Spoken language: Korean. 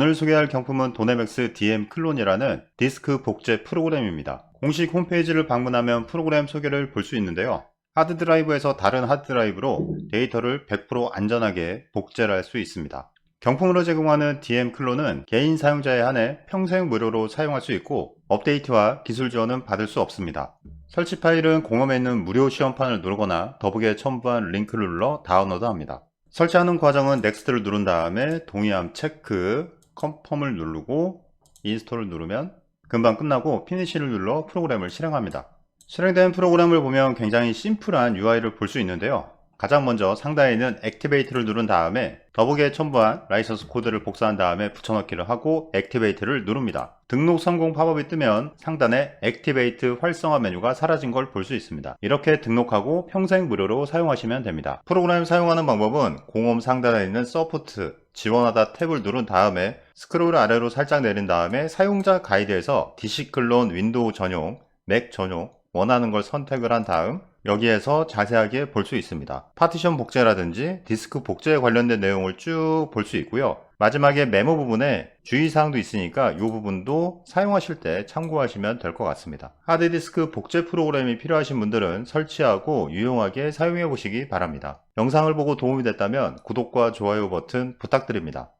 오늘 소개할 경품은 도네맥스 DM 클론이라는 디스크 복제 프로그램입니다. 공식 홈페이지를 방문하면 프로그램 소개를 볼 수 있는데요. 하드드라이브에서 다른 하드드라이브로 데이터를 100% 안전하게 복제를 할 수 있습니다. 경품으로 제공하는 DM 클론은 개인 사용자에 한해 평생 무료로 사용할 수 있고 업데이트와 기술 지원은 받을 수 없습니다. 설치 파일은 공홈에 있는 무료 시험판을 누르거나 더보기에 첨부한 링크를 눌러 다운로드합니다. 설치하는 과정은 넥스트를 누른 다음에 동의함 체크, 컨펌을 누르고 인스톨을 누르면 금방 끝나고 피니시를 눌러 프로그램을 실행합니다. 실행된 프로그램을 보면 굉장히 심플한 UI를 볼 수 있는데요. 가장 먼저 상단에 있는 액티베이트를 누른 다음에 더보기에 첨부한 라이선스 코드를 복사한 다음에 붙여넣기를 하고 액티베이트를 누릅니다. 등록 성공 팝업이 뜨면 상단에 액티베이트 활성화 메뉴가 사라진 걸 볼 수 있습니다. 이렇게 등록하고 평생 무료로 사용하시면 됩니다. 프로그램 사용하는 방법은 공홈 상단에 있는 서포트 지원하다 탭을 누른 다음에 스크롤 아래로 살짝 내린 다음에 사용자 가이드에서 DC 클론 윈도우 전용, 맥 전용 원하는 걸 선택을 한 다음 여기에서 자세하게 볼 수 있습니다. 파티션 복제라든지 디스크 복제에 관련된 내용을 쭉 볼 수 있고요. 마지막에 메모 부분에 주의사항도 있으니까 이 부분도 사용하실 때 참고하시면 될 것 같습니다. 하드디스크 복제 프로그램이 필요하신 분들은 설치하고 유용하게 사용해 보시기 바랍니다. 영상을 보고 도움이 됐다면 구독과 좋아요 버튼 부탁드립니다.